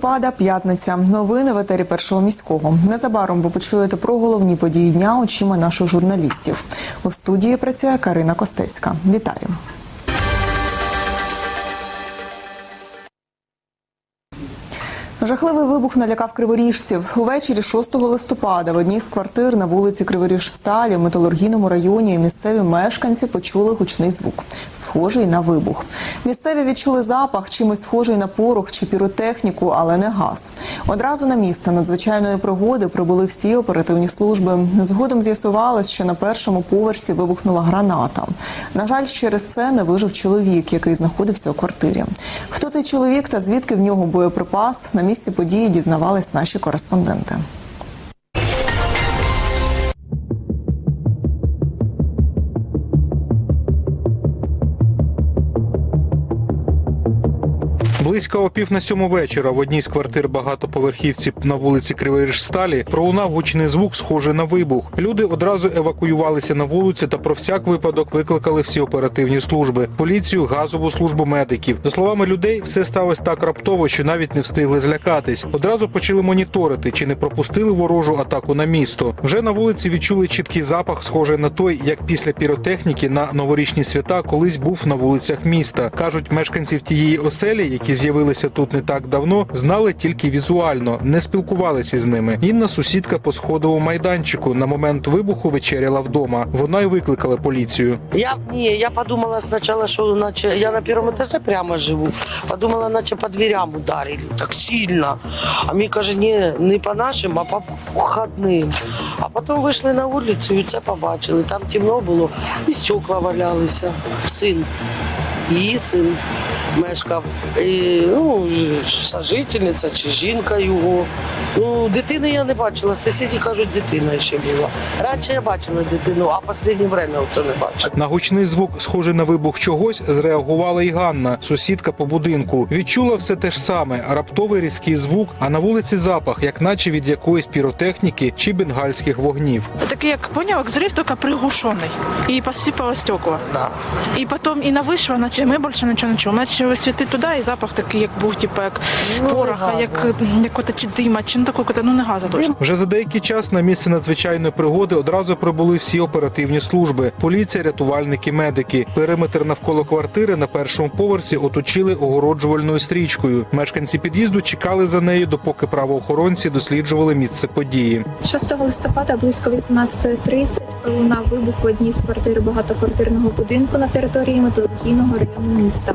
листопада, п'ятниця. Новини в етері першого міського. Незабаром ви почуєте про головні події дня очима наших журналістів. У студії працює Карина Костецька. Вітаю. Жахливий вибух налякав криворіжців. Увечері 6 листопада в одній з квартир на вулиці Криворіжсталі в металургійному районі місцеві мешканці почули гучний звук, схожий на вибух. Місцеві відчули запах, чимось схожий на порох чи піротехніку, але не газ. Одразу на місце надзвичайної пригоди прибули всі оперативні служби. Згодом з'ясувалось, що на першому поверсі вибухнула граната. На жаль, через це не вижив чоловік, який знаходився у квартирі. Хто цей чоловік та звідки в нього боєприпас? Місці події дізнавались наші кореспонденти. Близько о пів на сьому вечора в одній з квартир багатоповерхівці на вулиці Криворіжсталі пролунав гучний звук, схожий на вибух. Люди одразу евакуювалися на вулицю та про всяк випадок викликали всі оперативні служби: поліцію, газову службу медиків. За словами людей, все сталося так раптово, що навіть не встигли злякатись. Одразу почали моніторити, чи не пропустили ворожу атаку на місто. Вже на вулиці відчули чіткий запах, схожий на той, як після піротехніки на новорічні свята колись був на вулицях міста. кажуть мешканців тієї оселі, які з'явилися тут не так давно, знали тільки візуально, не спілкувалися з ними. Інна сусідка по сходовому майданчику на момент вибуху вечеряла вдома. Вона й викликала поліцію. Я не, я подумала сначала, что наче, я на первом этаже прямо живу. Подумала, наче по дверям ударили так сильно. А мені каже, не, не по нашим, а по входним. А потім вийшли на вулицю і це побачили. Там темно було, і стекла валялися. Син, її син мешкав. І, ну, ж- сожительниця чи жінка його. Ну, дитини я не бачила. Сусіди кажуть, дитина ще була. Раніше я бачила дитину, а останнє время це не бачила. На гучний звук, схожий на вибух чогось, зреагувала і Ганна, сусідка по будинку. Відчула все те ж саме: раптовий різкий звук, а на вулиці запах, як наче від якоїсь піротехніки чи бенгальських вогнів. Такий, як понял, як взрыв, только приглушенный. И посыпало стекла. Да. І потім і на вийшло, наче ми більше нічого не чули. Почали світи туди, і запах такий, як був, типу, як Ну, пороха, як, як от, чи дима, чи ну такого, ну не газа точно. Вже за деякий час на місце надзвичайної пригоди одразу прибули всі оперативні служби: поліція, рятувальники, медики. Периметр навколо квартири на першому поверсі оточили огороджувальною стрічкою. Мешканці під'їзду чекали за нею, допоки правоохоронці досліджували місце події. 6 листопада близько 18.30 пролунав вибух в одній з квартир багатоквартирного будинку на території металургійного району міста.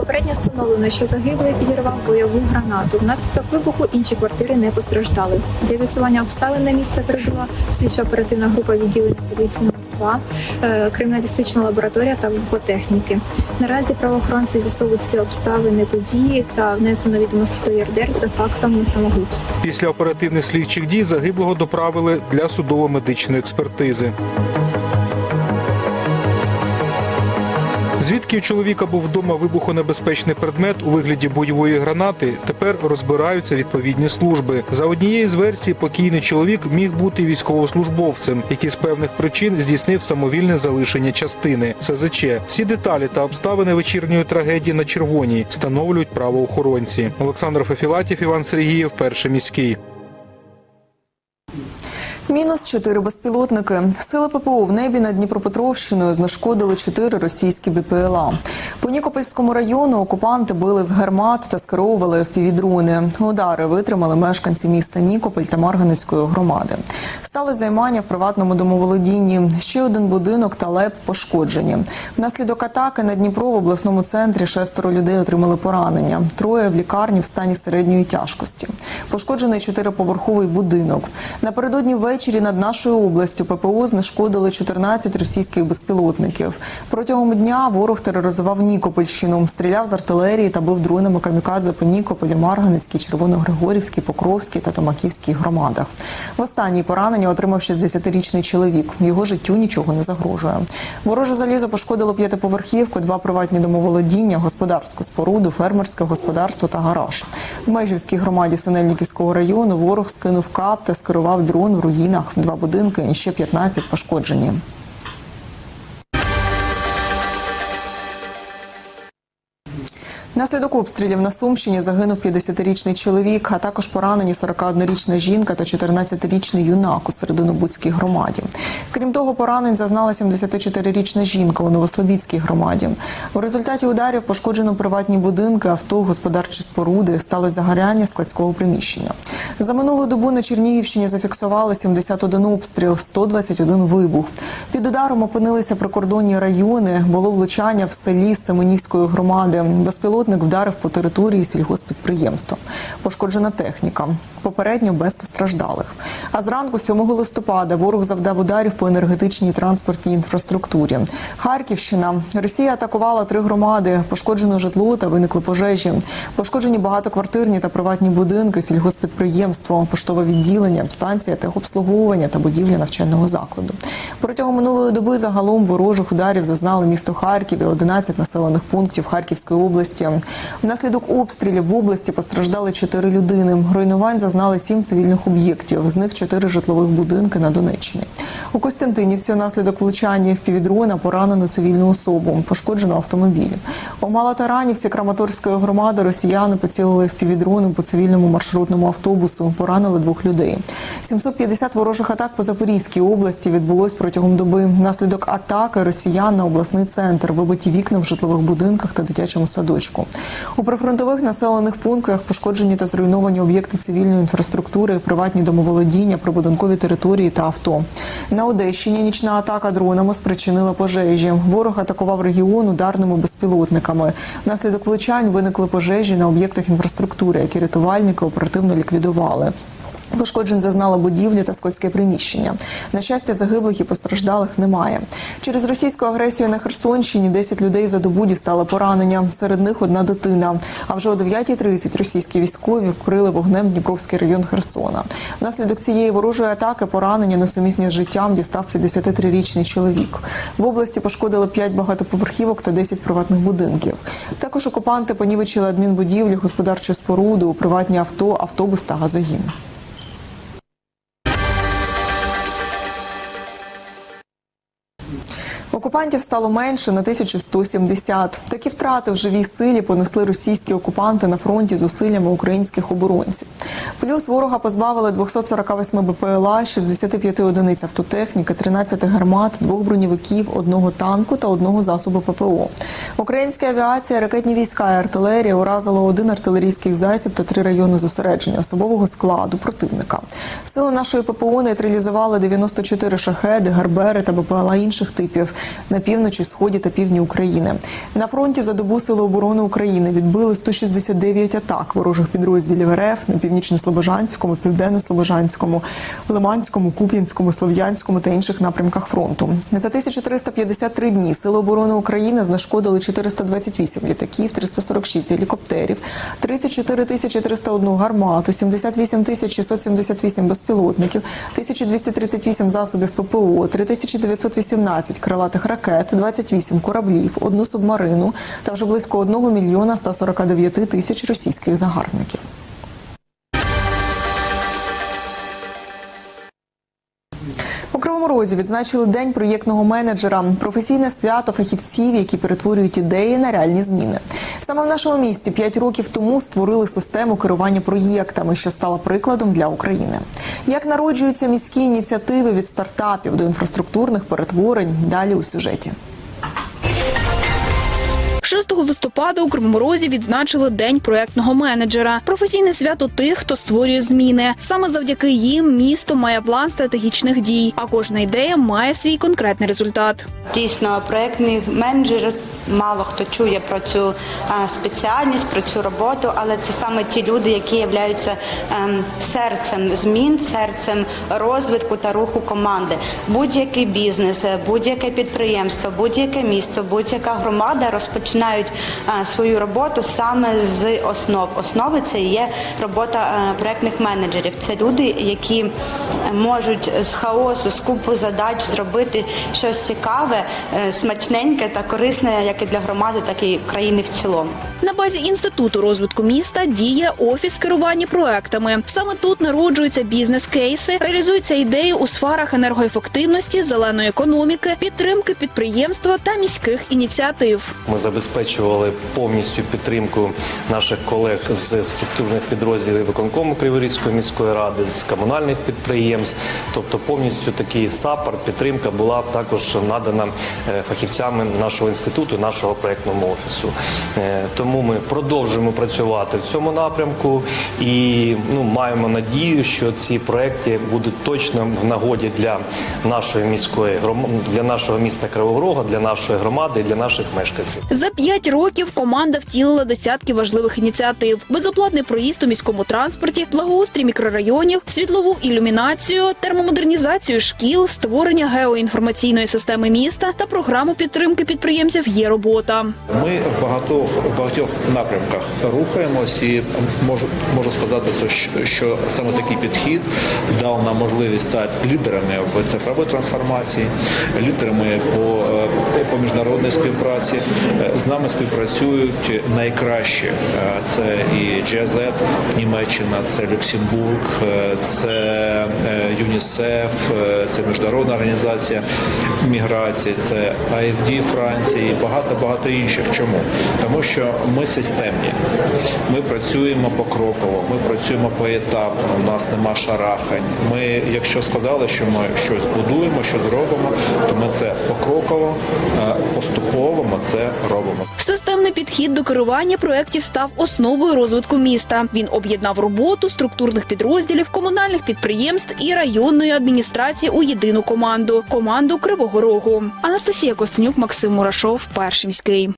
Попередньо встановлено, що загиблий підірвав бойову гранату. Внаслідок вибуху інші квартири не постраждали. Для з'ясування обставин на місце прибула слідчо-оперативна група відділення поліції номер 2, е, криміналістична лабораторія та вибухотехніки. Наразі правоохоронці з'ясовують всі обставини події та внесено відомості до ЄРДР за фактом самогубства. Після оперативних слідчих дій загиблого доправили для судово-медичної експертизи. Звідки у чоловіка був вдома вибухонебезпечний предмет у вигляді бойової гранати, тепер розбираються відповідні служби. За однією з версій, покійний чоловік міг бути військовослужбовцем, який з певних причин здійснив самовільне залишення частини СЗЧ. Всі деталі та обставини вечірньої трагедії на червоній встановлюють правоохоронці. Олександр Фефілатів, Іван Сергієв, перший міський. Мінус чотири безпілотники. Сили ППО в небі над Дніпропетровщиною знешкодили чотири російські БПЛА. По Нікопольському району окупанти били з гармат та скеровували впівдрони. Удари витримали мешканці міста Нікополь та Марганецької громади. Стали займання в приватному домоволодінні. Ще один будинок та леп пошкоджені. Внаслідок атаки на Дніпро в обласному центрі шестеро людей отримали поранення. Троє в лікарні в стані середньої тяжкості. Пошкоджений чотириповерховий будинок. Напередодні ввечері над нашою областю ППО знешкодили 14 російських безпілотників. Протягом дня ворог тероризував Нікопольщину, стріляв з артилерії та бив дронами камікадзе по Нікополі, Марганецькій, Червоногригорівській, Покровській та Томаківській громадах. В останній поранення отримав 60-річний чоловік. Його життю нічого не загрожує. Вороже залізо пошкодило п'ятиповерхівку, два приватні домоволодіння, господарську споруду, фермерське господарство та гараж. В Межівській громаді Синельниківського району ворог скинув кап та скерував дрон в руїнах. Два будинки і ще 15 пошкоджені. Внаслідок обстрілів на Сумщині загинув 50-річний чоловік, а також поранені 41-річна жінка та 14-річний юнак у Серединобудській громаді. Крім того, поранень зазнала 74-річна жінка у Новослобідській громаді. У результаті ударів пошкоджено приватні будинки, авто, господарчі споруди, сталося загоряння складського приміщення. За минулу добу на Чернігівщині зафіксували 71 обстріл, 121 вибух. Під ударом опинилися прикордонні райони. Було влучання в селі Семенівської громади. Безпілотник вдарив по території сільгоспідприємства. Пошкоджена техніка. Попередньо без постраждалих. А зранку 7 листопада ворог завдав ударів по енергетичній транспортній інфраструктурі. Харківщина. Росія атакувала три громади. Пошкоджено житло та виникли пожежі. Пошкоджені багатоквартирні та приватні будинки, сільгоспідприємство, поштове відділення, станція техобслуговування та будівля навчального закладу. Протягом минулої доби загалом ворожих ударів зазнали місто Харків і 11 населених пунктів Харківської області. Внаслідок обстрілів в області постраждали 4 людини. Руйнувань зазнали 7 цивільних об'єктів, з них 4 житлових будинки на Донеччині. У Костянтинівці внаслідок влучання впівдрона поранено цивільну особу, пошкоджено автомобіль. У Малотаранівці Краматорської громади росіяни поцілили впівдроном по цивільному маршрутному автобусу, поранили двох людей. 750 ворожих атак по Запорізькій області відбулось протягом доби. Внаслідок атаки росіян на обласний центр, вибиті вікна в житлових будинках та дитячому садочку. У прифронтових населених пунктах пошкоджені та зруйновані об'єкти цивільної інфраструктури, приватні домоволодіння, прибудинкові території та авто. На Одещині нічна атака дронами спричинила пожежі. Ворог атакував регіон ударними безпілотниками. Внаслідок влучань виникли пожежі на об'єктах інфраструктури, які рятувальники оперативно ліквідували. Пошкоджень зазнала будівлі та складське приміщення. На щастя, загиблих і постраждалих немає. Через російську агресію на Херсонщині 10 людей за добу дістали поранення. Серед них одна дитина. А вже о 9.30 російські військові вкрили вогнем Дніпровський район Херсона. Внаслідок цієї ворожої атаки поранення несумісні з життям дістав 53-річний чоловік. В області пошкодили 5 багатоповерхівок та 10 приватних будинків. Також окупанти понівечили адмінбудівлі, господарчу споруду, приватні авто, автобус та газогін. Окупантів стало менше на 1170. Такі втрати в живій силі понесли російські окупанти на фронті зусиллями українських оборонців. Плюс ворога позбавили 248 БПЛА, 65 одиниць автотехніки, 13 гармат, двох бронєвиків, одного танку та одного засобу ППО. Українська авіація, ракетні війська і артилерія уразили один артилерійський засіб та три райони зосередження особового складу противника. Сили нашої ППО нейтралізували 94 шахеди, гарбери та БПЛА інших типів на півночі, сході та півдні України. На фронті за добу Сили оборони України відбили 169 атак ворожих підрозділів РФ на північно-слобожанському, південно-слобожанському, Лиманському, Куп'янському, Слов'янському та інших напрямках фронту. За 1353 дні Сили оборони України знешкодили 428 літаків, 346 гелікоптерів, 34 тисячі 301 гармату, 78 тисяч 678 безпілотників, 1238 засобів ППО, 3918 крилатих ракет, 28 кораблів, одну субмарину та вже близько 1 мільйона 149 тисяч російських загарбників. Кривому Розі відзначили день проєктного менеджера, професійне свято фахівців, які перетворюють ідеї на реальні зміни. Саме в нашому місті 5 років тому створили систему керування проєктами, що стала прикладом для України. Як народжуються міські ініціативи від стартапів до інфраструктурних перетворень, далі у сюжеті. 6 листопада у Кривому відзначили День проектного менеджера. Професійне свято тих, хто створює зміни. Саме завдяки їм місто має план стратегічних дій, а кожна ідея має свій конкретний результат. Дійсно, проєктний менеджер. Мало хто чує про цю спеціальність, про цю роботу, але це саме ті люди, які являються ем, серцем змін, серцем розвитку та руху команди. Будь-який бізнес, е, будь-яке підприємство, будь-яке місто, будь-яка громада розпочинають е, свою роботу саме з основ. Основи це є робота е, проєктних менеджерів. Це люди, які можуть з хаосу, з купу задач зробити щось цікаве, е, смачненьке та корисне як і для громади, так і країни в цілому. На базі інституту розвитку міста діє офіс керування проектами. Саме тут народжуються бізнес-кейси, реалізуються ідеї у сферах енергоефективності, зеленої економіки, підтримки підприємства та міських ініціатив. Ми забезпечували повністю підтримку наших колег з структурних підрозділів виконкому Криворізької міської ради, з комунальних підприємств. Тобто повністю такий сапорт, підтримка була також надана е, фахівцями нашого інституту, нашого проєктного офісу. Е, Тому ми продовжуємо працювати в цьому напрямку і ну, маємо надію, що ці проекти будуть точно в нагоді для нашої міської для нашого міста Кривого Рога, для нашої громади і для наших мешканців. П'ять років команда втілила десятки важливих ініціатив: безоплатний проїзд у міському транспорті, благоустрій мікрорайонів, світлову ілюмінацію, термомодернізацію шкіл, створення геоінформаційної системи міста та програму підтримки підприємців. Є робота. Ми в багатьох багатьох напрямках рухаємось і можу можу сказати, що- саме такий підхід дав нам можливість стати лідерами в цифровій трансформації, лідерами по, е, по міжнародній співпраці. Нами співпрацюють найкращі. Е, Це і GIZ, Німеччина, це Люксембург, е, це е, ЮНІСЕФ, е, це міжнародна організація міграції, це АФД Франції багато багато інших. Чому? Тому що ми системні. Ми працюємо покроково, ми працюємо поетапно. У нас нема шарахань. Ми, якщо сказали, що ми щось будуємо, що зробимо, то ми це покроково, поступово ми це робимо. Системний підхід до керування проєктів став основою розвитку міста. Він об'єднав роботу структурних підрозділів, комунальних підприємств і районної адміністрації у єдину команду команду Кривого Рогу. Анастасія Костенюк, Максим Мурашов, перший міський.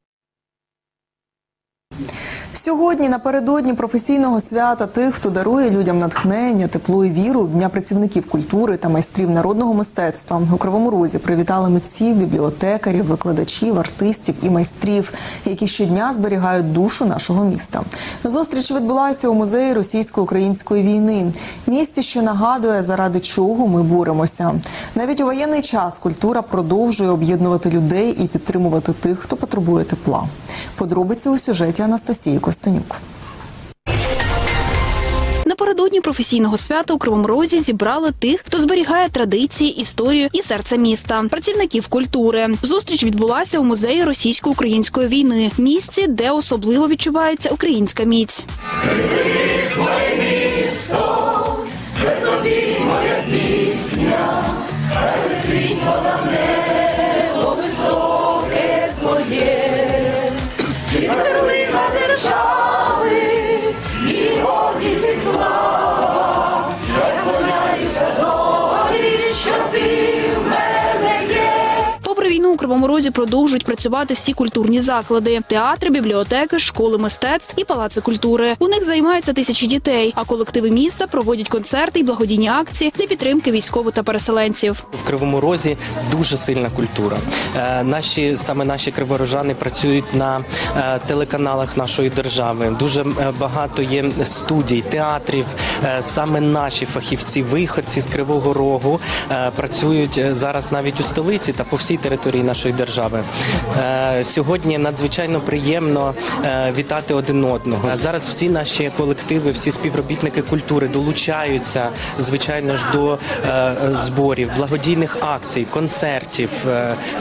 Сьогодні напередодні професійного свята тих, хто дарує людям натхнення, тепло і віру дня працівників культури та майстрів народного мистецтва у Кривому Розі привітали митців, бібліотекарів, викладачів, артистів і майстрів, які щодня зберігають душу нашого міста. Зустріч відбулася у музеї російсько-української війни. Місці, що нагадує, заради чого ми боремося. Навіть у воєнний час культура продовжує об'єднувати людей і підтримувати тих, хто потребує тепла. Подробиці у сюжеті Анастасії Костенюк. Напередодні професійного свята у Кривому Розі зібрали тих, хто зберігає традиції, історію і серце міста, працівників культури. Зустріч відбулася у музеї російсько-української війни, місці, де особливо відчувається українська міць. Попри війну Кривому Розі продовжують працювати всі культурні заклади: театри, бібліотеки, школи мистецтв і палаци культури. У них займаються тисячі дітей, а колективи міста проводять концерти і благодійні акції для підтримки військових та переселенців. В Кривому Розі дуже сильна культура. Е, Наші саме наші криворожани працюють на е, телеканалах нашої держави. Дуже е, багато є студій, театрів. Саме наші фахівці, виходці з Кривого Рогу працюють зараз навіть у столиці та по всій території нашої держави. Е, Сьогодні надзвичайно приємно е, вітати один одного. Зараз всі наші колективи, всі співробітники культури долучаються, звичайно ж, до е, зборів, благодійних акцій, концертів,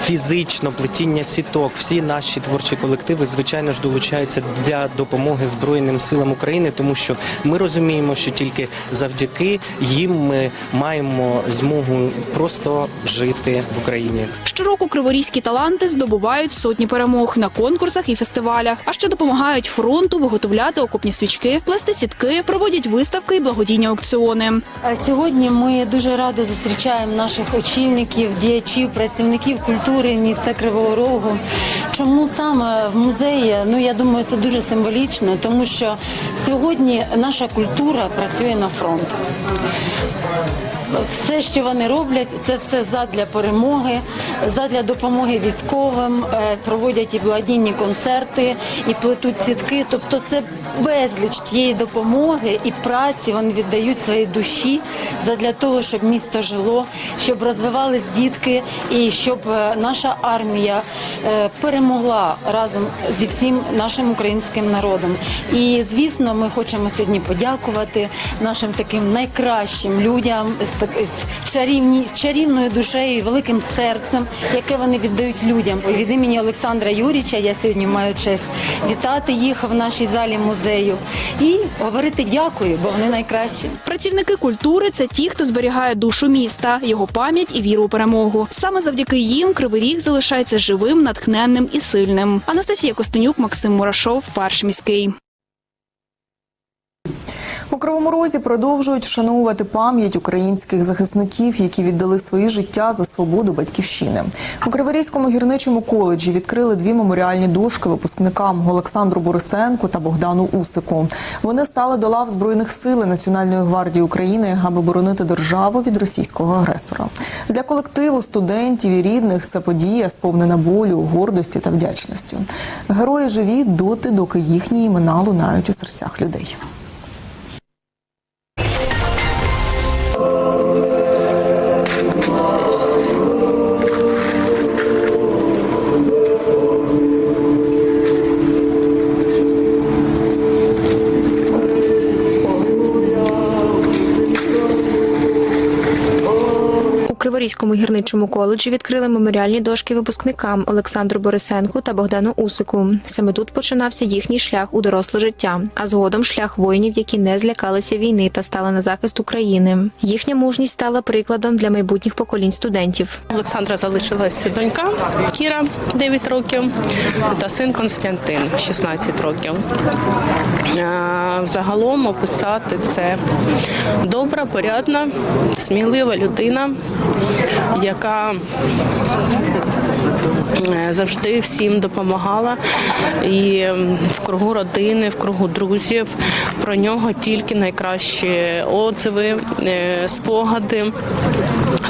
фізично плетіння сіток. Всі наші творчі колективи, звичайно ж, долучаються для допомоги Збройним силам України, тому що ми розуміємо, що тільки завдяки їм ми маємо змогу просто жити в Україні. Щороку криворізькі таланти здобувають сотні перемог на конкурсах і фестивалях, а ще допомагають фронту виготовляти окопні свічки, плести сітки, проводять виставки і благодійні аукціони. Сьогодні ми дуже радо зустрічаємо наших очільників, діячів, працівників культури міста Кривого Рогу. Чому саме в музеї? Ну я думаю, це дуже символічно, тому що сьогодні наша культура працює на фронт. Все, що вони роблять, це все задля перемоги, задля допомоги військовим, е, проводять і благодійні концерти, і плетуть сітки. Тобто, це безліч тієї допомоги і праці вони віддають своїй душі задля того, щоб місто жило, щоб розвивались дітки, і щоб е, наша армія е, перемогла разом зі всім нашим українським народом. І звісно, ми хочемо сьогодні подякувати нашим таким найкращим людям так з чарівні чарівною душею, і великим серцем, яке вони віддають людям. Від імені Олександра Юріча я сьогодні маю честь вітати їх в нашій залі музею і говорити дякую, бо вони найкращі. Працівники культури це ті, хто зберігає душу міста, його пам'ять і віру у перемогу. Саме завдяки їм Кривий Ріг залишається живим, натхненним і сильним. Анастасія Костенюк, Максим Мурашов, перший міський. У Кривому Розі продовжують вшановувати пам'ять українських захисників, які віддали свої життя за свободу батьківщини. У Криворізькому гірничому коледжі відкрили дві меморіальні дошки випускникам Олександру Борисенку та Богдану Усику. Вони стали до лав збройних сил Національної гвардії України, аби боронити державу від російського агресора. Для колективу студентів і рідних це подія сповнена болю, гордості та вдячності. Герої живі доти, доки їхні імена лунають у серцях людей. Криворізькому гірничому коледжі відкрили меморіальні дошки випускникам Олександру Борисенку та Богдану Усику. Саме тут починався їхній шлях у доросле життя, а згодом шлях воїнів, які не злякалися війни та стали на захист України. Їхня мужність стала прикладом для майбутніх поколінь студентів. Олександра залишилась донька Кіра 9 років та син Константин 16 років. Е, Загалом описати це добра, порядна, смілива людина, яка е, завжди всім допомагала. І в кругу родини, в кругу друзів про нього тільки найкращі отзиви, е, спогади,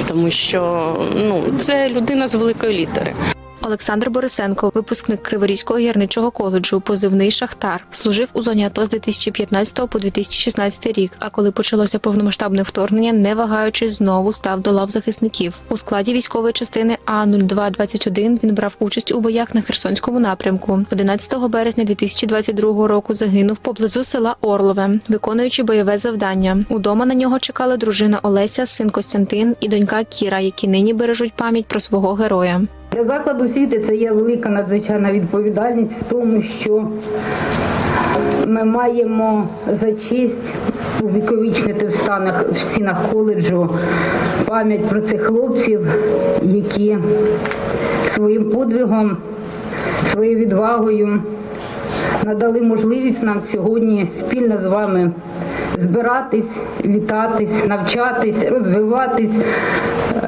тому що ну, це людина з великої літери. Олександр Борисенко, випускник Криворізького гірничого коледжу, позивний Шахтар, служив у зоні АТО з 2015 по 2016 рік. А коли почалося повномасштабне вторгнення, не вагаючись, знову став до лав захисників. У складі військової частини А 0221 він брав участь у боях на Херсонському напрямку. 11 березня 2022 року загинув поблизу села Орлове, виконуючи бойове завдання. Удома на нього чекали дружина Олеся, син Костянтин і донька Кіра, які нині бережуть пам'ять про свого героя. Для закладу освіти це є велика надзвичайна відповідальність в тому, що ми маємо за честь увіковічнити в станах в стінах коледжу пам'ять про цих хлопців, які своїм подвигом, своєю відвагою надали можливість нам сьогодні спільно з вами збиратись, вітатись, навчатись, розвиватись,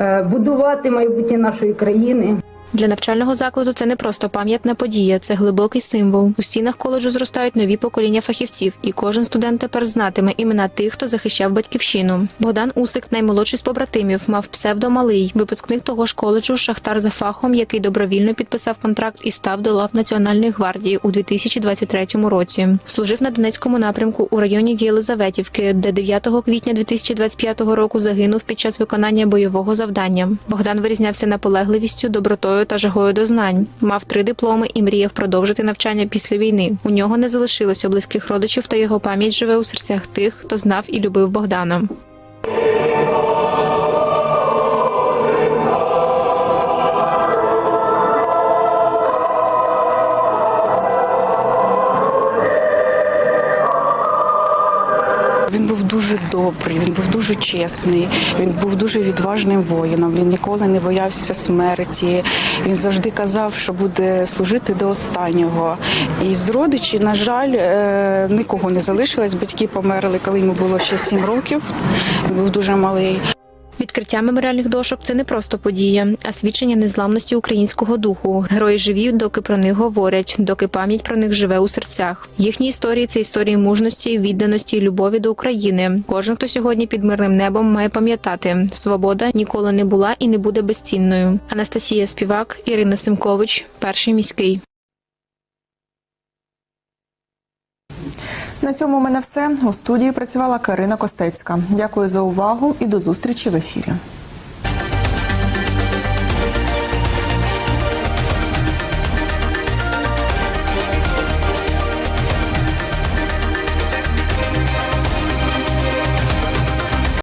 е, будувати майбутнє нашої країни. Для навчального закладу це не просто пам'ятна подія, це глибокий символ. У стінах коледжу зростають нові покоління фахівців, і кожен студент тепер знатиме імена тих, хто захищав батьківщину. Богдан Усик, наймолодший з побратимів, мав псевдо малий, випускник того ж коледжу Шахтар за фахом, який добровільно підписав контракт і став до лав Національної гвардії у 2023 році. Служив на Донецькому напрямку у районі Єлизаветівки, де 9 квітня 2025 року загинув під час виконання бойового завдання. Богдан вирізнявся наполегливістю, добротою та жагою до знань. Мав три дипломи і мріяв продовжити навчання після війни. У нього не залишилося близьких родичів, та його пам'ять живе у серцях тих, хто знав і любив Богдана. Дуже чесний, він був дуже відважним воїном. Він ніколи не боявся смерті. Він завжди казав, що буде служити до останнього. І з родичів, на жаль, е, нікого не залишилось. Батьки померли, коли йому було ще сім років. Він був дуже малий. Відкриття меморіальних дошок це не просто подія, а свідчення незламності українського духу. Герої живі, доки про них говорять, доки пам'ять про них живе у серцях. Їхні історії це історії мужності, відданості і любові до України. Кожен, хто сьогодні під мирним небом, має пам'ятати, свобода ніколи не була і не буде безцінною. Анастасія Співак, Ірина Симкович, перший міський. На цьому у мене все. У студії працювала Карина Костецька. Дякую за увагу і до зустрічі в ефірі.